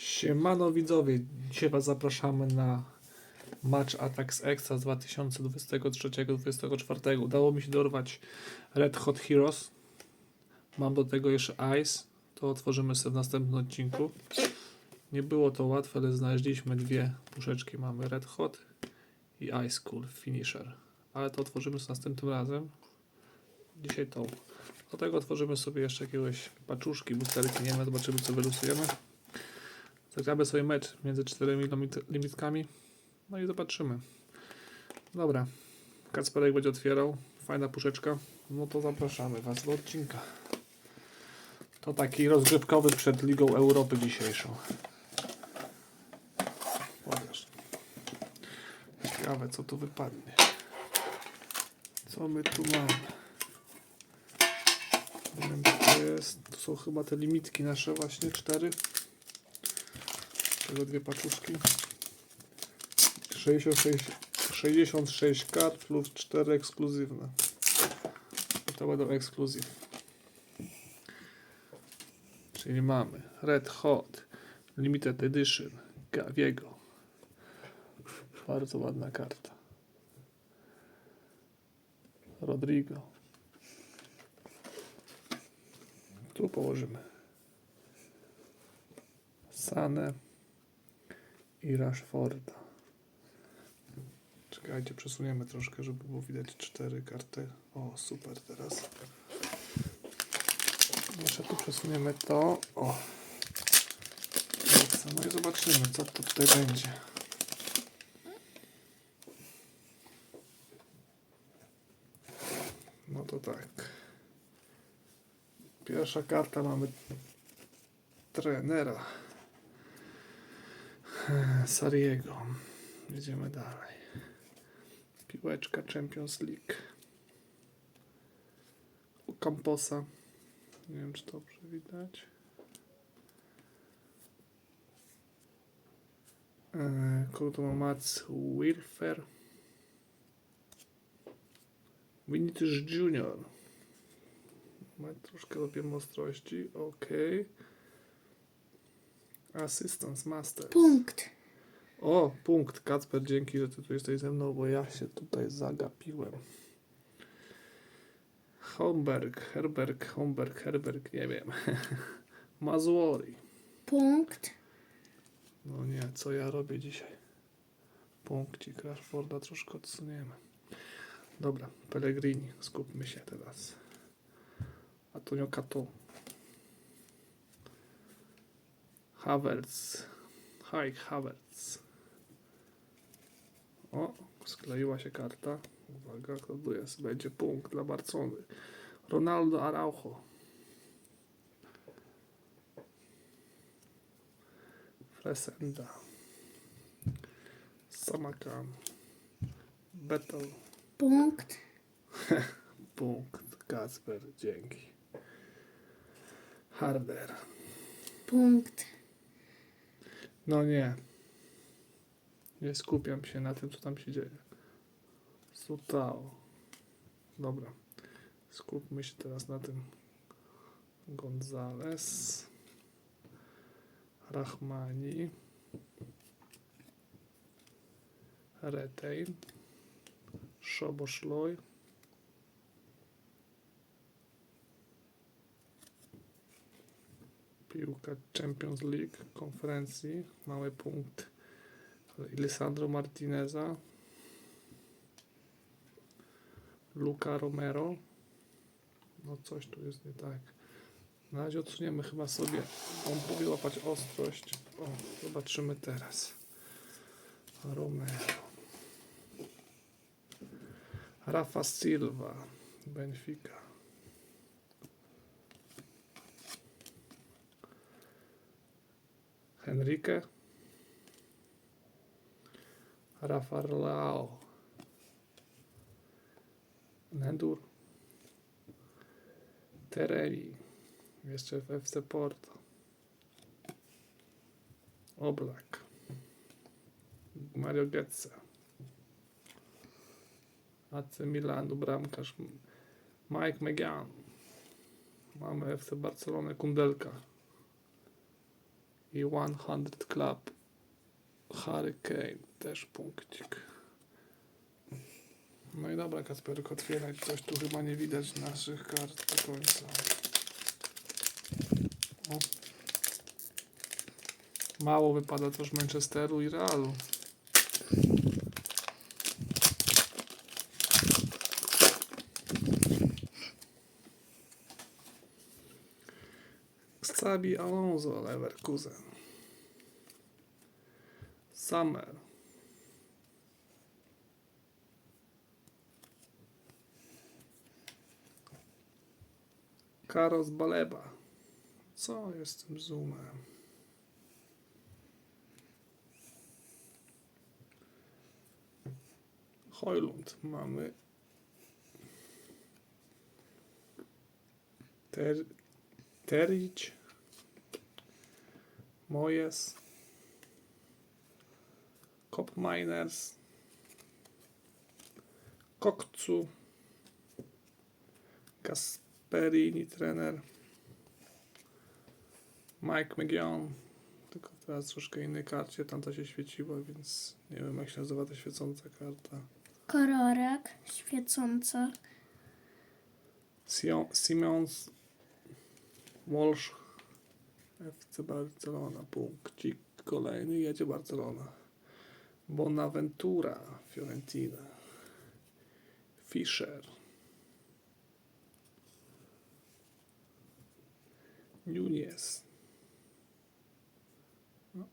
Siemano widzowie, dzisiaj Was zapraszamy na Match Attacks Extra z 2023-2024. Udało mi się dorwać Red Hot Heroes. Mam do tego jeszcze Ice. To otworzymy sobie w następnym odcinku. Nie było to łatwe, ale znaleźliśmy dwie puszeczki. Mamy Red Hot i Ice Cool Finisher. Ale to otworzymy z następnym razem. Dzisiaj tą. Do tego otworzymy sobie jeszcze jakiegoś paczuszki, busterki, nie wiem, zobaczymy co wylosujemy. Zagramy sobie mecz między czterema limit- limitkami. No i zobaczymy. Dobra. Kacperek będzie otwierał. Fajna puszeczka. No to zapraszamy Was do odcinka. To taki rozgrywkowy przed Ligą Europy dzisiejszą. Pokaż. Ciekawe co tu wypadnie. Co my tu mamy? Nie wiem co to jest. To są chyba te limitki nasze właśnie, cztery. Tego dwie paczuszki. 66, 66 kart plus 4 ekskluzywne. To będą ekskluzyw. Czyli mamy Red Hot Limited Edition Gaviego. Bardzo ładna karta. Rodrigo. Tu położymy. Sane i Rashforda. Czekajcie, przesuniemy troszkę, żeby było widać cztery karty. O, super teraz. Jeszcze tu przesuniemy to. O. No i zobaczymy, co to tutaj będzie. No to tak. Pierwsza karta mamy trenera. Sariego. Jedziemy dalej. Piłeczka Champions League. U Camposa. Nie wiem, czy dobrze widać. Kogo to ma Mats Wilfer? Vinicius Junior. Ma troszkę lepiej ostrości. Ok. Assistance Master. Punkt. O, punkt. Kacper, dzięki, że ty tu jesteś ze mną, bo ja się tutaj zagapiłem. Homberg, Herberg, Homberg, Herberg, nie wiem. Mazłori. Punkt. No nie, co ja robię dzisiaj? Punkcik Rashforda troszkę odsuniemy. Dobra, Pellegrini, skupmy się teraz. Antonio Cato. Havertz. Hi, Havertz. O, skleiła się karta. Uwaga, to tu jest. Będzie punkt dla Barcony. Ronaldo Araujo. Fresenda. Samakan. Battle. Punkt. Punkt. Kacper, dzięki. Harder. Punkt. No nie. Nie skupiam się na tym, co tam się dzieje. Sutao. Dobra. Skupmy się teraz na tym. Gonzales. Rahmani. Retain. Szoboszloj. Piłka Champions League konferencji. Mały punkt. Lisandro Martineza. Luca Romero. No coś tu jest nie tak. Na razie odsuniemy chyba sobie. On powie łapać ostrość. O, zobaczymy teraz. Romero. Rafa Silva. Benfica. Henrique. Rafa Leao. Nendur. Tereli. Jeszcze w FC Porto. Oblak. Mario Götze. AC Milanu, bramkarz Mike McGann. Mamy FC Barcelonę, Kundelka. I 100 Club Hurricane też punkcik. No i dobra, Kasperek, otwierać coś tu chyba nie widać naszych kart do końca. O. Mało wypada też Manchesteru i Realu. Xabi Alonso, Leverkusen. Summer. Karos Baleba. Co jest tym zoomem? Hojlund mamy. Ter. Mojes. Cop Miners. Kokcu. Gasperini trener. Mike McGowan. Tylko teraz troszkę innej karcie, tamta się świeciła, więc nie wiem jak się nazywa ta świecąca karta. Kororek. Świecąca. Simons Walsh FC Barcelona punkcik kolejny jedzie Barcelona. Bonaventura Fiorentina. Fischer. Nunez. No,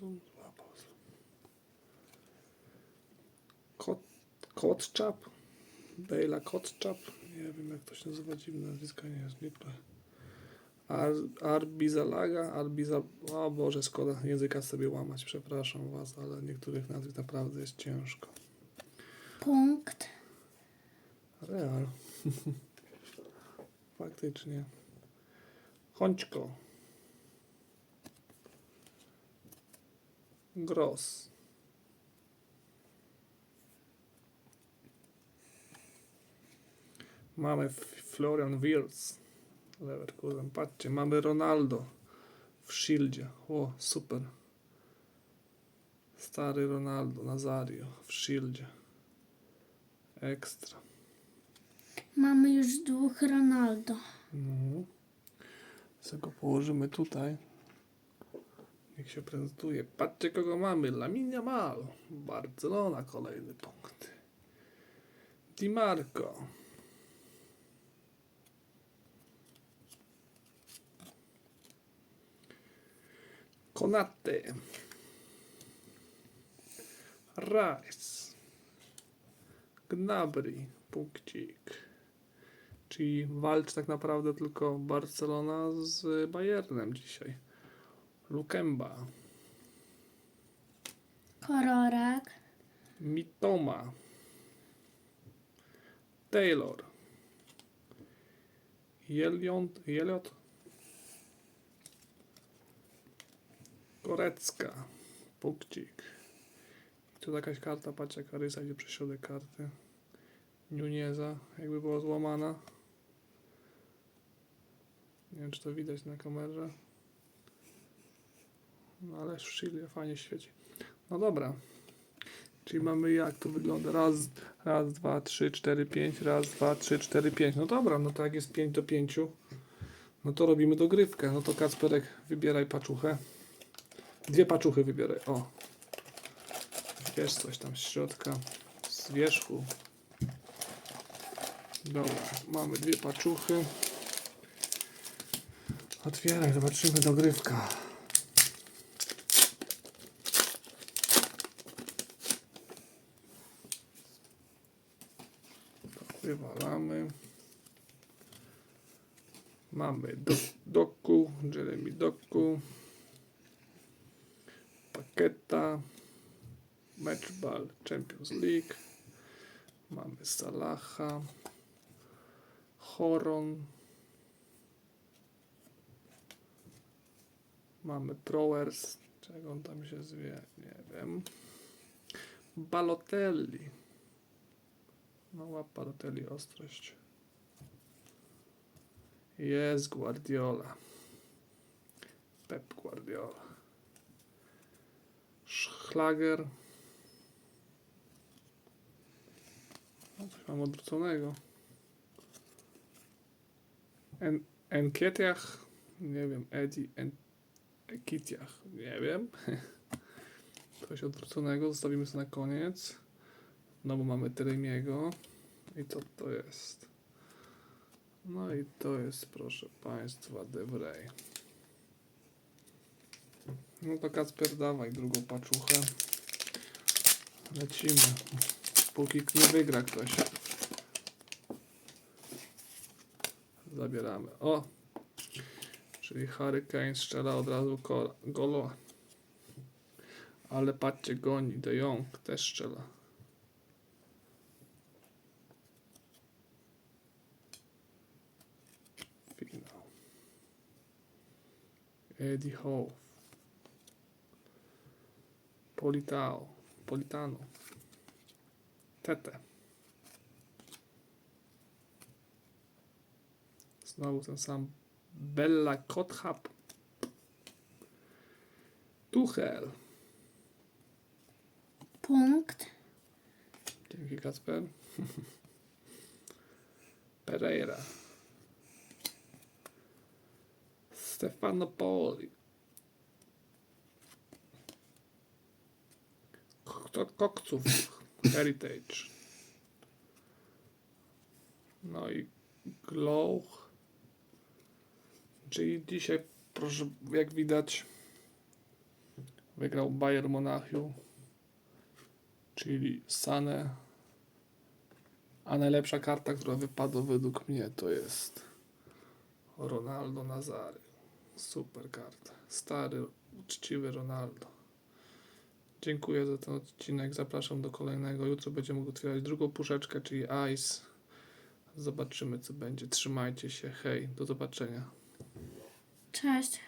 zoom. Kot, Kotczap? Bejla Kotczap? Nie wiem jak to się nazywa dziwne jest niezwykle Ar, Arbizalaga Arbiza... o Boże szkoda języka sobie łamać przepraszam was ale niektórych nazwisk naprawdę jest ciężko. Punkt. Real. Faktycznie. Chończko. Gross. Mamy Florian Wirtz Leverkusen, patrzcie, mamy Ronaldo w Shieldzie, o super Stary Ronaldo, Nazario w Shieldzie Ekstra Mamy już dwóch Ronaldo. No. Co go położymy tutaj. Niech się prezentuje. Patrzcie kogo mamy. Laminia Mal. Barcelona kolejny punkt. Di Marco. Konate. Rice. Gnabry. Punkcik. Czyli walczy tak naprawdę tylko Barcelona z Bayernem dzisiaj. Lukemba, Kororek. Mitoma, Taylor, Jeliot, Jeliot, Korecka, Pukcik. Tu jakaś karta, patrz jaka rysa idzie przez środek karty. Nunieza, jakby była złamana. Nie wiem, czy to widać na kamerze. No ale w fajnie świeci. No dobra. Czyli mamy jak to wygląda? Raz, raz, dwa, trzy, cztery, pięć. Raz, dwa, trzy, cztery, pięć. No dobra, no to jak jest pięć do pięciu, no to robimy dogrywkę. No to Kacperek, wybieraj paczuchę. Dwie paczuchy wybieraj. O. Wiesz coś tam z środka. Z wierzchu. Dobra, mamy dwie paczuchy. Otwieraj, zobaczymy dogrywka. Wywalamy. Mamy do, Doku, Jeremy Doku, Paketa, Matchball Champions League. Mamy Salaha, Horon. Mamy Throwers, czego on tam się zwie, nie wiem. Balotelli. No łap Balotelli ostrość. Jest Guardiola. Pep Guardiola. Schlager. No, coś mam odwróconego. En, Enkietiach. Nie wiem. Edi. En, Ekitiach. Nie wiem. Coś odwróconego. Zostawimy sobie na koniec. No bo mamy Teremiego. I co to jest? No i to jest, proszę Państwa, Devray. No to Kacper, dawaj drugą paczuchę. Lecimy. Póki nie wygra ktoś. Zabieramy. O! Czyli Hurricane strzela od razu golo. Ale patrzcie, goni. De Jong też strzela. Finał. Eddie Howe. Politao. Politano. Tete. Znowu ten sam Bella Kothap. Tuchel. Punkt. Dzięki Kacper. Pereira. Stefano Poli. Kto kokców? Heritage. No i Glow. Czyli dzisiaj, proszę, jak widać, wygrał Bayern Monachium czyli Sane. A najlepsza karta, która wypadła według mnie, to jest Ronaldo Nazary. Super karta. Stary, uczciwy Ronaldo. Dziękuję za ten odcinek. Zapraszam do kolejnego. Jutro będziemy otwierać drugą puszeczkę, czyli Ice. Zobaczymy, co będzie. Trzymajcie się. Hej, do zobaczenia. Cześć.